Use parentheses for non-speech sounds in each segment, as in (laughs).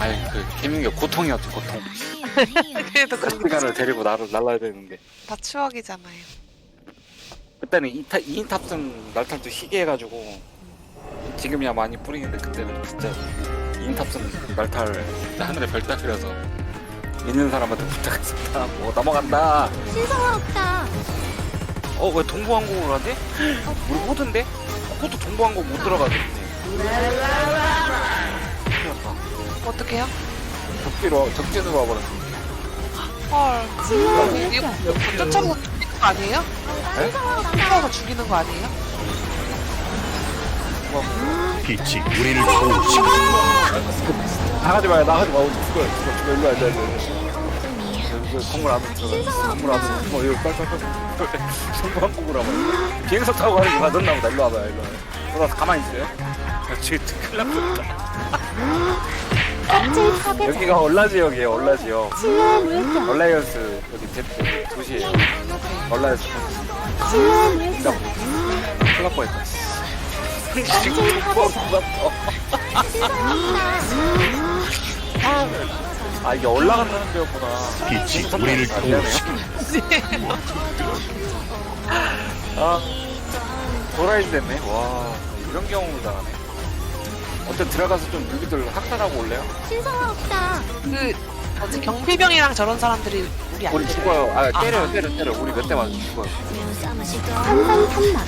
아이 그 개민이 고통이었죠 고통. (laughs) 그래도 그 시간을 데리고 날 날라야 되는데 다 추억이잖아요. 그때는 2타 2인 탑승 날탈도 희게 해가지고 지금이야 많이 뿌리는데 그때는 진짜 2인 탑승 날탈 하늘에 별 따그려서 있는 사람한테 부탁했습니다. 뭐 넘어간다. 신성아 없다. 어 왜 동부항공으로 하지? 우리 호드인데? 호드 동부항공 못 들어가겠네. 큰일 났다. 어떡해요? 적지로 적진으로 와버렸어. 헐. 지혜의 이거. 쫓아보고 죽이는 거 아니에요? 없다. 쫓아보고 죽이는 거 아니에요? 빛이 우리를 도우시고 나가지 마요 나가지 마. 죽어 죽어 죽어 일로 와 일로 와 일로 와. 여기 건물 안으로 들어가. 건물 안으로. 어 여기 빨빨빨. 동부항공으로 와봐. 비행사 타고 가는 게 맞았나 보다. 일로 와봐 일로 와. 돌아서 가만히 있어요. 야, 지금 큰일 났다. 껍질 파괴자. 여기가 얼라 지역이에요 얼라 지역. 지혜의 물결. 얼라이언스 여기 제 도시예요. 얼라이언스. 지혜의 물결. 큰일 날 뻔했다. 껍질 없다. 아 이게 올라간다는 데였구나. 빛이 우리를 도우시고 아 도라이 됐네. 와 이런 경험을 당하네. 어때 들어가서 좀 무기들 학살하고 올래요? 신성아 없다. 그 뭐지 경비병이랑 저런 사람들이 우리 안 우리. 죽어요. 아 때려요 때려 때려. 우리 몇 대 맞아 죽어요. 탄막.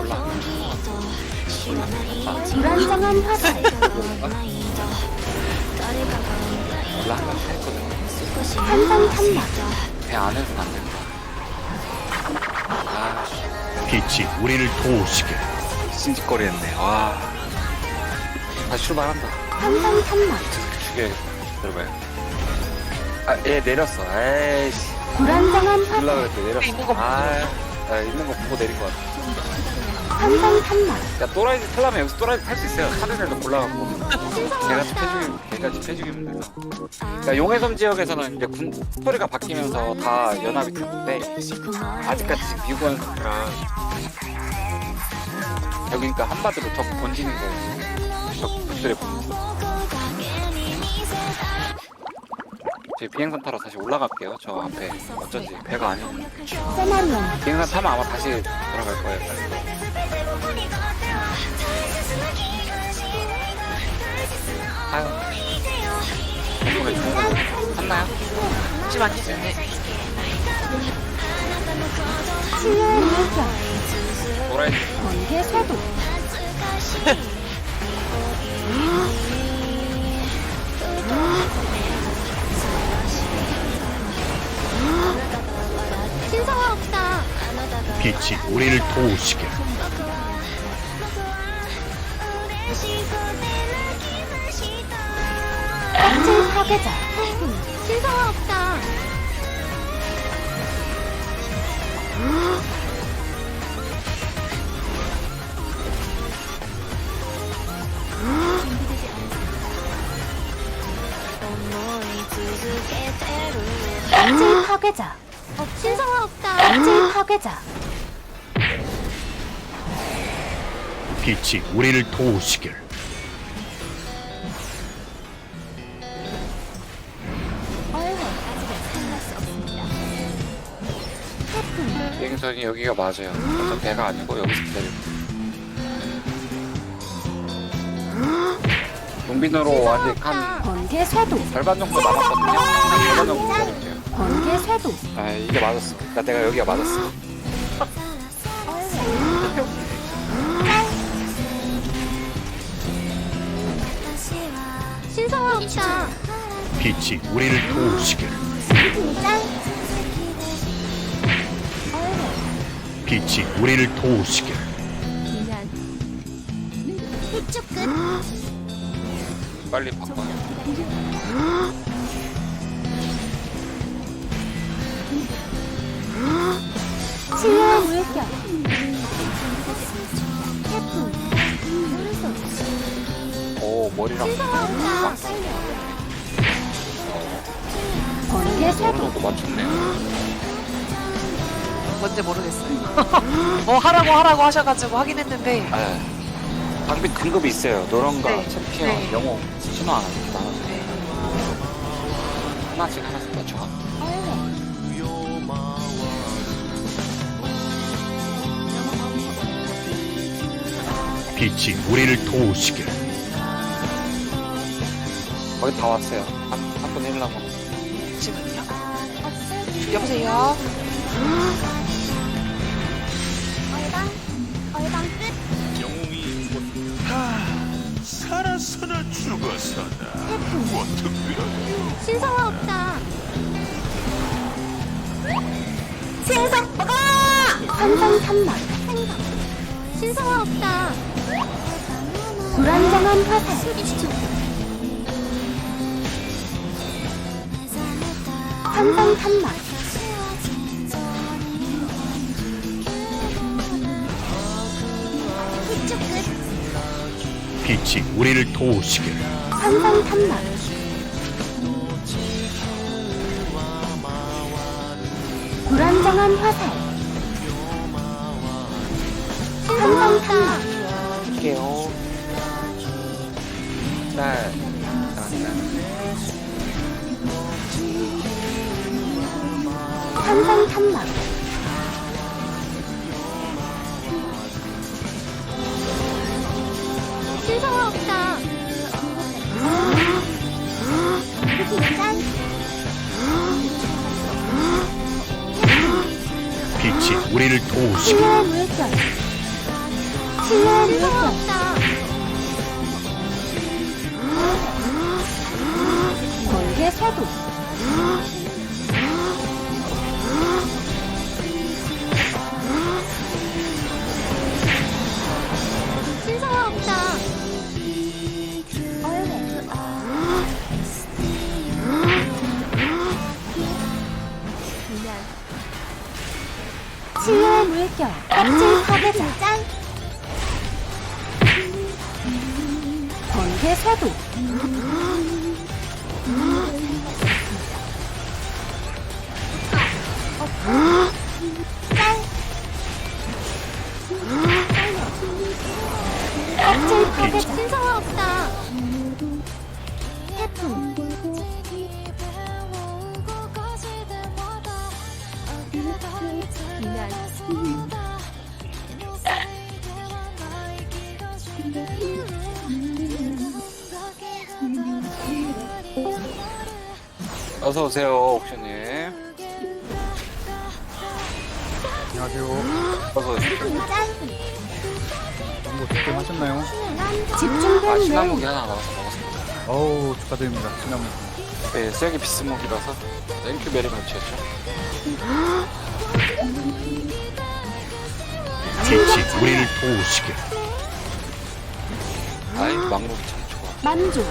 올라. 불안정한 화살. 한명 했거든. 산산 탄막. 배 안에서는 안 된다. 아 빛이 우리를 도우시게 찐짓거리했네. 와. 다시 출발한다. 산산 탄막. 죽여야겠다. 들어봐요. 아, 얘 내렸어. 에이씨. 불안정한 올라 화살. 그랬대, 내렸어. 있는 거 보고. 아, 아, 있는 거 보고 내린 것 같아. 산산 탄막. 야, 또라이즈 타려면 여기서 또라이즈 탈수 있어요. 타는 애도 골라갖고. 걔가 집해주기면, 걔가 집해주기면 돼서. 그러니까 용해섬 지역에서는 이제 군, 스토리가 바뀌면서 다 연합이 됐는데, 아직까지 지금 미국은 상태라. 여기 그러니까 한마디로 적 던지는 거예요. 본제 비행선 타러 다시 올라갈게요. 저 앞에 어쩐지 배가 아니네. 세마리온. 비행선 타면 아마 다시 돌아갈 거예요. 아유. 덕분에 좋은 거 샀나요? 잠시만요. 네. 지혜의 물결. 도라이 번개 쇄도. (laughs) 빛이 우리를 도우시게 껍질 파괴자. 신성아 없다. 껍질 파괴자. 신성아 없다. 껍질 파괴자. 빛이 우리를 도우시길 비행선이 여기가 맞아요. 어떤 배가 아니고 여기서 기다리고. 용빈으로 아직 한 번개 쇄도. 절반 정도 남았거든요. 한 절반 정도 기다릴게요. 번개 쇄도. 아 이게 맞았어. 그러니까 내가 여기가 맞았어. 없다. 빛이 우리를 도우시길 짠. 빛이 우리를 도우시길 이쪽 끝. 빨리. 지혜의 물결. 태풍. 오 머리랑 신성아 없다. 번개 어느 쇄도. 정도 맞췄네요. 뭔지 모르겠어요. (laughs) 뭐 하라고 하라고 하셔가지고 하긴 했는데 아 장비 등급이 있어요. 노런가, 네. 챔피언, 네. 영웅, 신화 나눠. 네. 하나씩 하나씩 맞춰. 빛이 우리를 도우시길 거의 다 왔어요. 한, 1 남았어. 잠시만요. 여보세요? 얼방 얼방 끝. 살아서나 죽어서나 신성화 없다. 생선 먹어 산산 산막. 생선 신성화 없다. 불안정한 화살. 20초 후추 끝 빛이 우리를 도우시길. 산산 산막 불안정한 화살. 산산 산막 할게요. 날, 산산 산막. 신성화 없다. 짠 빛이 우리를 물결. 치유의 물결. 번개 쇄도 신성화 의 물결 껍질 파괴자. 짠 번개 쇄도 오세요, 옥션님. 안녕하세요. 어서 오세요. 짠 정보 득점 하셨나요? 아, 집중된 시나무기 매운 하나 나와서 먹었습니다. 어우, 축하드립니다. 시나무. 네, 쐐기 비스목이라서 땡큐 베리 마치였죠. 빛이 우리를 도우시길 아이, 망고기 참 좋아. 만족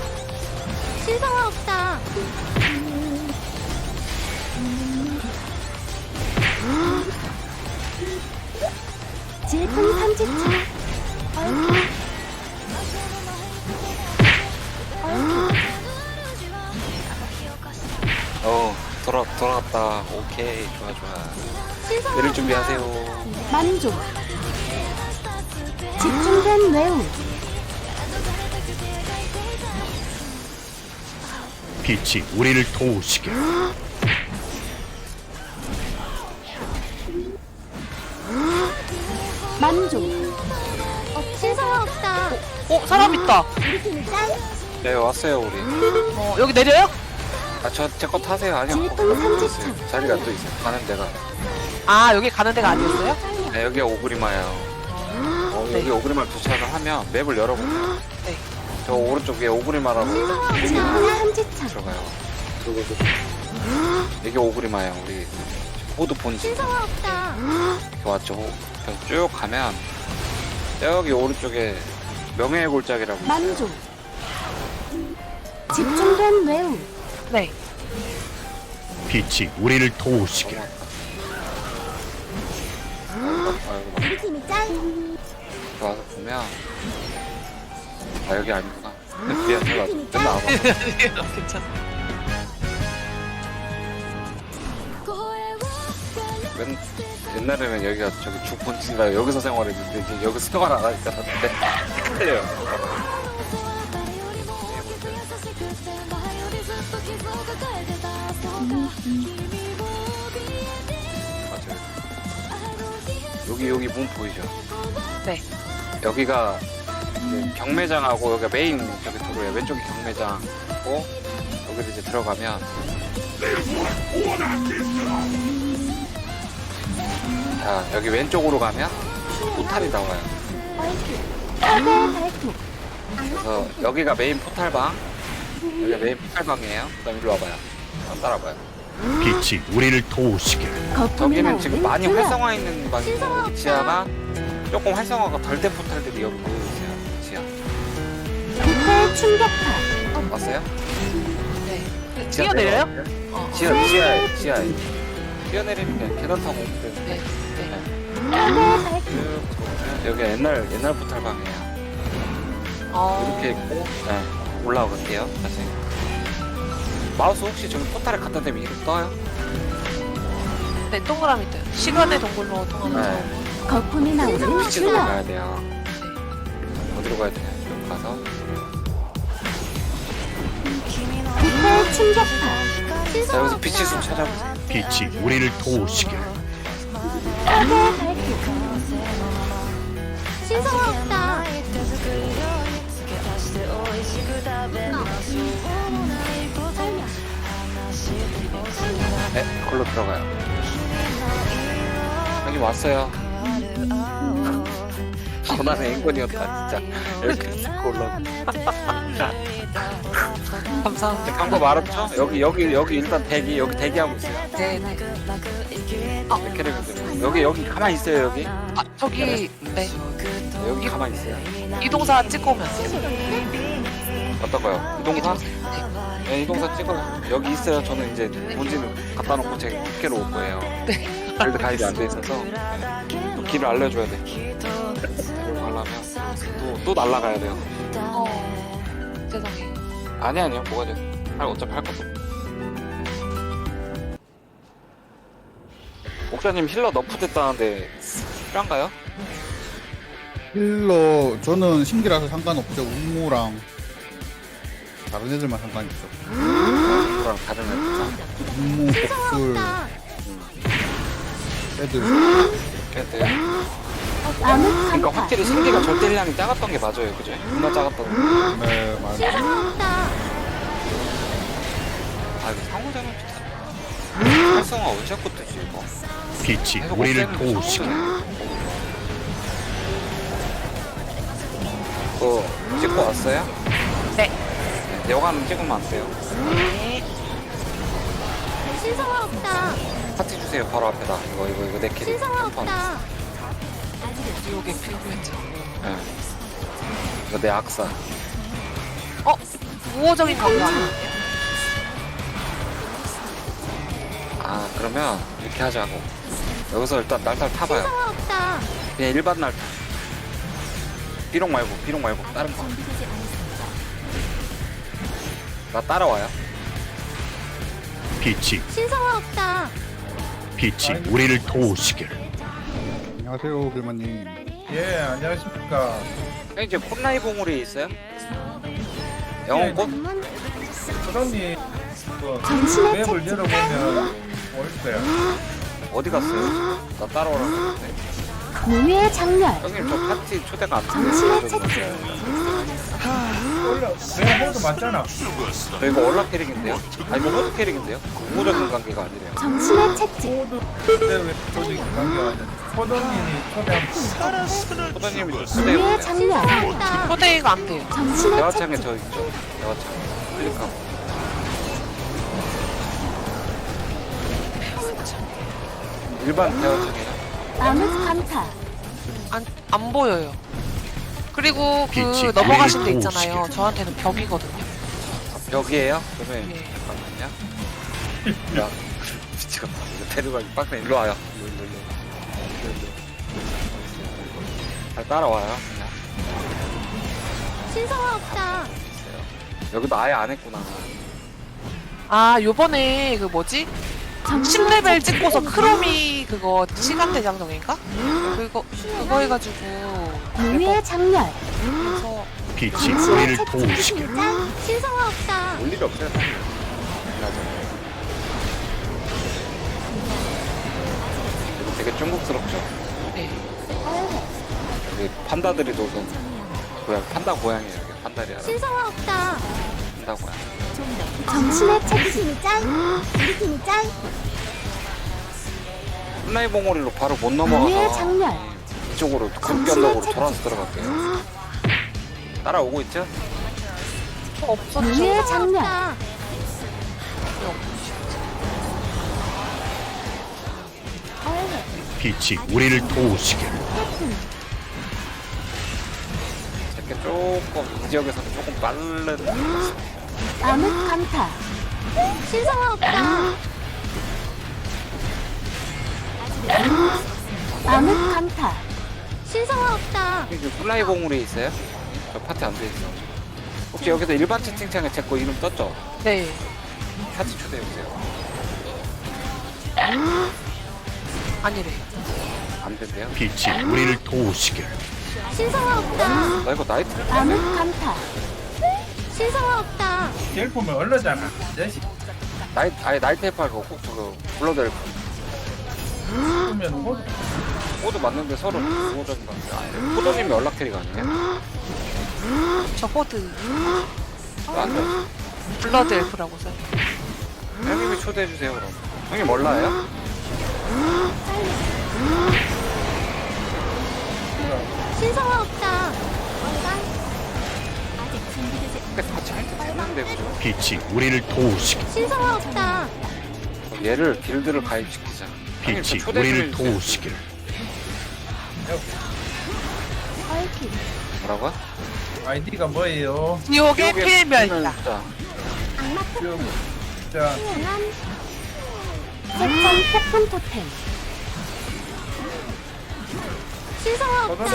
신성화 없다 질풍 삼지차 얼기 어, 돌아, 돌아갔다. 오케이, 좋아, 좋아. 내릴 없다. 준비하세요. 만족 집중된 매우 빛이 우리를 도우시길 짠 네, 왔어요, 우리. 어, 여기 내려요? 아, 저, 제거 타세요. 아니요. 자리가 또 있어요. 가는 데가. 아, 여기 가는 데가 아니었어요? 네, 여기가 오그리마예요. 어, 여기 오그리마를 도착을 하면 맵을 열어보세요. 네. 저 오른쪽 위에 오그리마라고 삼지차 들어가요. 이게 오그리마예요. 우리 호드 본지 신성화 없다 이렇게 왔죠. 쭉 가면 여기 오른쪽에 명예의 골짜기라고. 만족 집중된 매우 네. 빛이 우리를 아이고, 아이고, 우리 팀이 짠 이렇게 와서 보면 아 여기 아니구나. (laughs) 미안, 제가 맨날 와봐. 괜찮아. 맨 옛날에는 여기가 저기 주본지라 여기서 생활했는데 이제 생활 안 하니까 다른데 헷갈려요. 맞아요. 여기 여기 문 보이죠? 네. 여기가 이제 경매장하고 여기가 메인 저기 도로에 왼쪽이 경매장고 여기를 이제 들어가면 자 여기 왼쪽으로 가면 포탈이 나와요. 그래서 여기가 메인 포탈방 여기가 메인 포탈방이에요. 그 다음 이리 와봐요. 한번 따라봐요. 빛이 우리를 도우시게 거품이 저기는 지금 많이. 활성화 있는 방이고 여기 지하가 조금 활성화가 덜 된 포탈들이 여기 보여주세요. 지하 빛의 충격파 왔어요? 네. 지하 뛰어내려요? 내려가요? 어. 지하 지하에 지하에 뛰어내리는 게 계단 타고 오면 되는데 네. 여기 옛날 옛날 포탈방이에요. 어. 이렇게 있고 네, 올라오게요 다시. 마우스 혹시 저기 포탈에 갖다 대면 이름 떠요? 네, 동그라미 떠요. 시간의 동굴로 통하는 네. 저. 거품이 나오는 위치로 가야 돼요. 어디로 가야 되냐? 쭉 가서 빛의 충격파 자 여기서 빛이 좀 찾아보세요. 빛이 우리를 도우시게 신성아 없다 네, 걸로 들어가요. 여기 왔어요. (laughs) 고난의 인권이었다 진짜. 이렇게 올라. (laughs) 감사합니다. 방법 알았죠? 여기 여기 여기 일단 대기 여기 대기하고 있어요. 네, 네. 이렇게 되면 돼요. 여기 여기 가만히 있어요 여기. 아, 저기, 네. 여기 가만히 있어요. 이동사 찍고 오면? 어떤 거요? 이동사? 네. 네, 이동사 찍어요. 여기 있어요. 저는 이제 본지는 갖다 놓고 제가 국회로 올 거예요. 네. 그래도 가입이 안 돼 있어서 네. 또 길을 알려줘야 돼. (laughs) 가려면 또, 또 날아가야 돼요. 어. 세상에. 아니 아니요 뭐가 돼? 할 어차피 할 것도. 없고. 목사님 힐러 너프 됐다는데 필요한가요? 힐러 저는 신기라서 상관없죠. 우무랑 다른 애들만 상관이 있죠. 그랑 다른 애들 우무, 복술 애들 걔들. 암흑 그러니까 강타 확실히 신기가 절대량이 작았던 게 맞아요, 그죠? 존나 작았던. 네 맞아. 신성아 없다 아 이거 상호작용 좋다. 활성화 언제 자꾸 뜨지 이거? 빛이 계속 우리를 없애는 도우시게 상호작용. 그거 찍고 왔어요? 네. 네, 여관 찍으면 안 돼요. 네. 신성아 없다 파티 주세요, 바로 앞에다. 이거 이거 이거 내 캐릭. 한판. 없다 필요했죠. 네. 이거 내 악사. 어? 우호적인 강도 아 그러면 이렇게 하자고. 여기서 일단 날탈 타봐요. 없다 그냥 일반 날탈. 비록 말고 비록 말고 다른 거. 나 따라와요. 빛이 신성아 없다 빛이 우리를 도우시게 안녕하세요 길마님. 예, 안녕하십니까. 형 이제 콧나이 봉우리 있어요? 영혼 꽃? 소장님, 그, 채찍 열어보면, 뭐 있어요? 어디 갔어요? 나 따라오라고 했는데. 무의 장렬 형님 저 파티 초대가 안 정신의 돼요. 채찍 원래, 내가 모두 맞잖아. 저 이거 월라 캐릭인데요? 아니 이거 호드 캐릭인데요? 의무적인 관계가 아니래요. 정신의 채찍 모두, 근데 왜 조직이 관계가 아니야? 소장님이 초대한 소장님이 저. 장렬 초대가 안 돼요. 정신의 대화창에 채찍 저 있죠. 대화창. 클릭하고. 일반 대화창이랑 암흑 강타 안, 안 보여요. 그리고 그 빛이 넘어가신 데 있잖아요. 저한테는 벽이거든요. 벽이에요? 그러면 예. 잠깐만요. 야, (laughs) 미치겠다. 이거 데려가기 빡세. 일로 와요. 일로, 일로, 일로. 일로, 일로. 잘 따라와요. 그냥. 신성아 없다 있어요. 여기도 아예 안 했구나. 아, 요번에 그 뭐지? 10레벨 찍고서 크롬이 그거 시간대 장정인가? 그거 그거 해가지고. 무의 장렬. 그래서 빛이 우리를 도우시길 짠 신성화 없다. 올 일이 없어요 맞아 이거 되게 중국스럽죠? 네. 여기 판다들이 도는 고양 판다 고양이에요. 여기 판다리 알아 신성화 없다. 판다 고양 정신의 채찍 팀이 짠 우리 팀이 짠 플라이 봉오리로 바로 못 넘어가서 장렬. 이쪽으로 채찍. 돌아서 들어갈게요. 따라오고 있죠? 저 없었죠. 무의 장렬. 빛이 우리를 도우시길 이렇게 조금 이 지역에서는 조금 빠른 암흑 강타 신성화 없다 암흑 강타 신성화 없다 여기 플라이 봉우리 있어요? 저 파티 안 돼 있어 혹시 여기서 일반 채팅창에 제 거 이름 떴죠? 네. 파티 초대해 주세요 아니래. 안 된대요? 빛이 우리를 도우시길 신성화 없다 나 이거 나이트 암흑 강타 신성화 없다 제일 보면 얼르잖아 자식 나이 아예 나이트 해파고 꼭 그거 불러들 보면 호 코드 맞는데 서로 우호적인 것 같아요 안 돼. 코드님이 연락 캐리가 아니에요? 저 호드 안 돼. 블러드 엘프라고 써요. 형님이 초대해 주세요 그럼 형님 몰라요? 신성화 없다 근데 같이 할때 됐는데 그죠? 빛이 우리를 도우시길 신성화 없다 얘를 길드를 가입시키자 빛이 우리를 도우시길 얽힌 뭐라고요? 아이디가 뭐예요? 지옥의 필멸자. 악마 좀 자, 색전 폭풍 토템 신성화 없다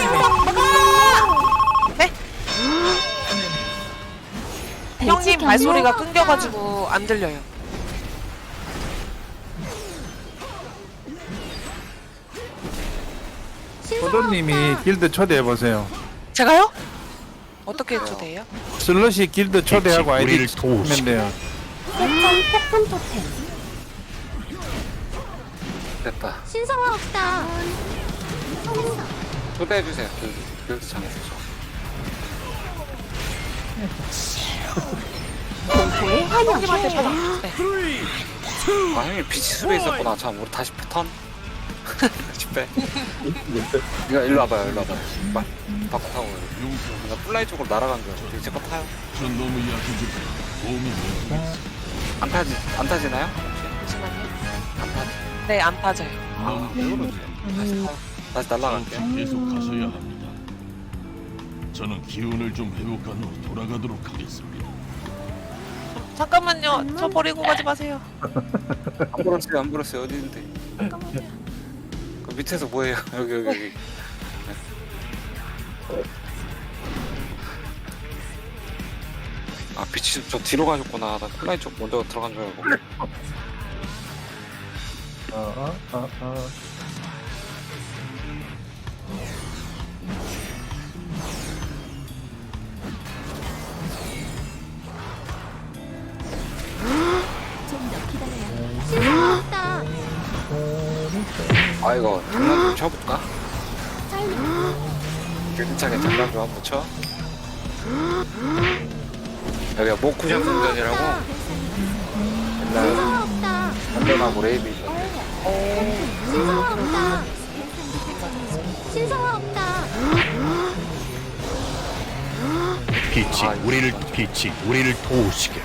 네? 형님 말소리가 끊겨가지고 안 들려요. 도도님이 길드 초대해 보세요. 제가요? 어떻게 초대해요? 슬러시 길드 초대하고 아이디 우리를 도우시길. 돼요. 색전 폭풍 토템 됐다 신성화 없다 초대해주세요 길드, 길드 창에서 공포의 환영 형님한테 전화. 네. 아 빛이 숲에 있었구나 참 우리 다시 패턴 (laughs) 다시 빼 니가 일로 와봐요 일로 와봐요 빨리 바꿔 타고 나 플라이 쪽으로 날아간 거야 되게 제거 타요 안 타지 안 타지나요? 잠시만요. 안 타지 네, 안 빠져요. 아 다시 타요 다시 날아갈게요 계속 가셔야 합니다. 저는 기운을 좀 회복한 후 돌아가도록 하겠습니다. 잠깐만요. 저 버리고 가지 마세요. 안 불었어요 안 불었어요 어디 있는데 그 밑에서 뭐예요 (laughs) 여기 여기 여기 아 빛이 저 뒤로 가셨구나 나 플라이 쪽 먼저 들어간 줄 알고 어, 어, 어, 어. 아 이거 장난 좀 쳐볼까? 괜찮게 장난 좀 한번 쳐. 여기가 모쿠션 승전이라고? 옛날 없다 안전하고 레이비 있었는데 신성화 없다 신성화 없다 빛이 아, 우리를 빛이 우리를 도우시길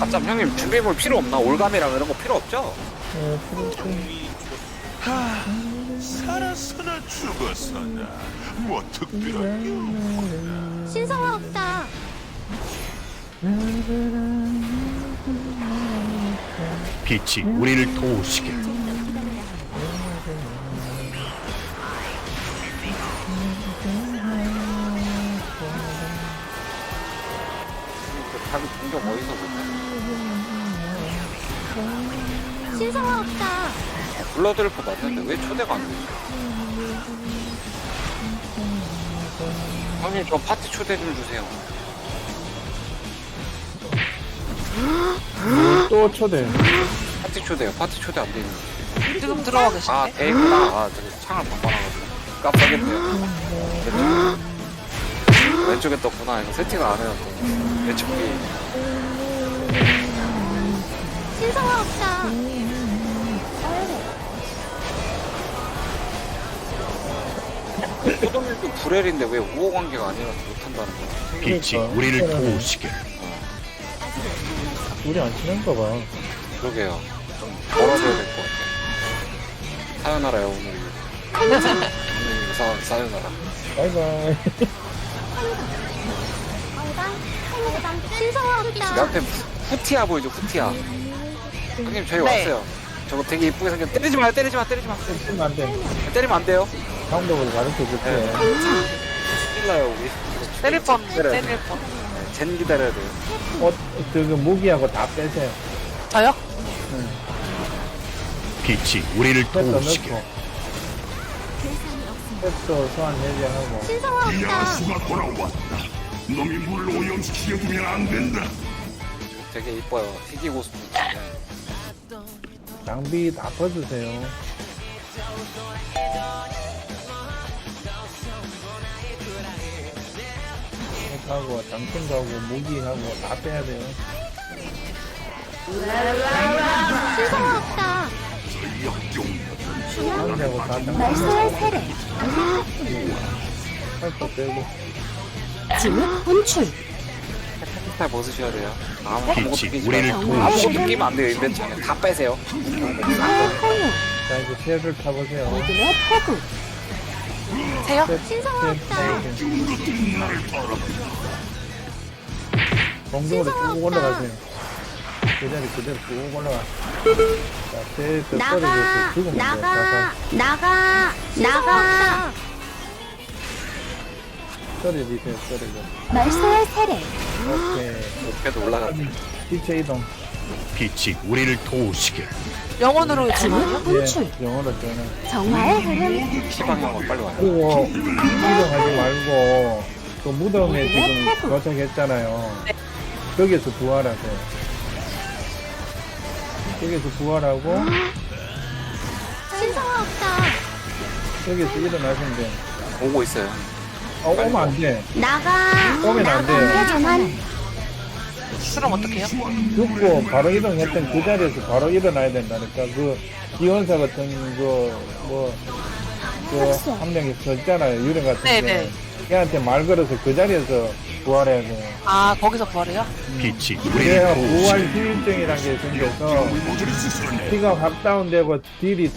아참 형님 준비물 필요 없나? 올감이랑 이런 거 필요 없죠? 살았으나 죽었으나 뭐 특별한 신성화 없다 빛이 우리를 도우시길 블러드엘프 맞는데 왜 초대가 안 돼? 형님 저 파티 초대 좀 주세요. 또 초대. 파티 초대요. 파티 초대 안 되는. 지금 들어와 아 계신데? 대구나. 아 저기 창을 바꿔놔가지고 깜빡했네요. 왼쪽. 왼쪽에 떴구나. 이거 세팅을 안 해놨더니 왼쪽 이 신성아 없다. 소돔일도 불엘인데 왜 우호 관계가 아니라서 못한다는 거야? 빛이 우리를 도우시게 우리 안 친한가 봐. 그러게요. 좀 벌어져야 될 것 같아. 사연하라요 오늘. 오늘 사 사연하라. 바이바이. 없다. 앞에 후티야 보이죠 후티야. 형님 저희 네. 왔어요. 저거 되게 이쁘게 생겼. 때리지 마요 때리지 마 때리지 마. 안 돼. 때리면 안 돼요. 방법을 가르쳐 줄게. 큰일 나요 우리. 때릴 뻔. 때릴 뻔. 네, 젠 기다려야 돼요. 어, 저그 무기하고 다 빼세요. 저요? 빛이 우리를 뺐어, 도우시게 넣고. 뺐어, 소환 해제하고. 신성아 없다. 야수가 돌아왔다. 놈이 물로 오염시키게 두면 안 된다. 되게 이뻐요. 희귀 고스트. 네. 장비 다 퍼주세요. 하고 장충하고 무기하고 다 빼야 돼요. 신성아 없다. 다 말소의 세례. 할거 빼고. 지문 분출. 스타일 벗으셔야 돼요. 아무 아무것도 빛이 끼지 우리를 마요. 도우시게 아무것도 끼면 안 돼요. 다 빼세요. 포유. 자, 이제 새를 타보세요. 어둠의 포구. 세요? 신성아 없다. 공중으로 쭉 올라가세요. 그 자리 그대로 쭉 올라가. 자, 새그 나가. 떨어져서 죽으면 돼요. 나가. 나가. 나가. 떨어지세요, 떨어져. 말소의 세례. 오케이. 목표도 올라갔다. 기체 이동. 빛이 우리를 도우시게 영혼으로 전화요? 분출. 예, 영어로 전화. 정화의 흐름. 시방향으로 빨리 와요. 그리고 이동하지 말고 그 무덤에 지금 도착했잖아요. 거기에서 부활하세요. 여기서 부활하고 신성아 없다. 여기서 일어나시면 돼. 오고 있어요. 어, 오면 안 돼. 나가. 오면 안 돼요. 나가. 전환. 그럼 어떡해요? 죽고 바로 이동했던 그 자리에서 바로 일어나야 된다니까. 그 기원사 같은 그 그뭐 한 명이 서 있잖아요. 유령 같은데. 네네. 걔한테 말 걸어서 그 자리에서 부활해야 돼요. 아, 거기서 부활해요? 빛이 그래야 도우시게 부활 후유증이라는 게 생겨서 피가 확 다운되고 딜이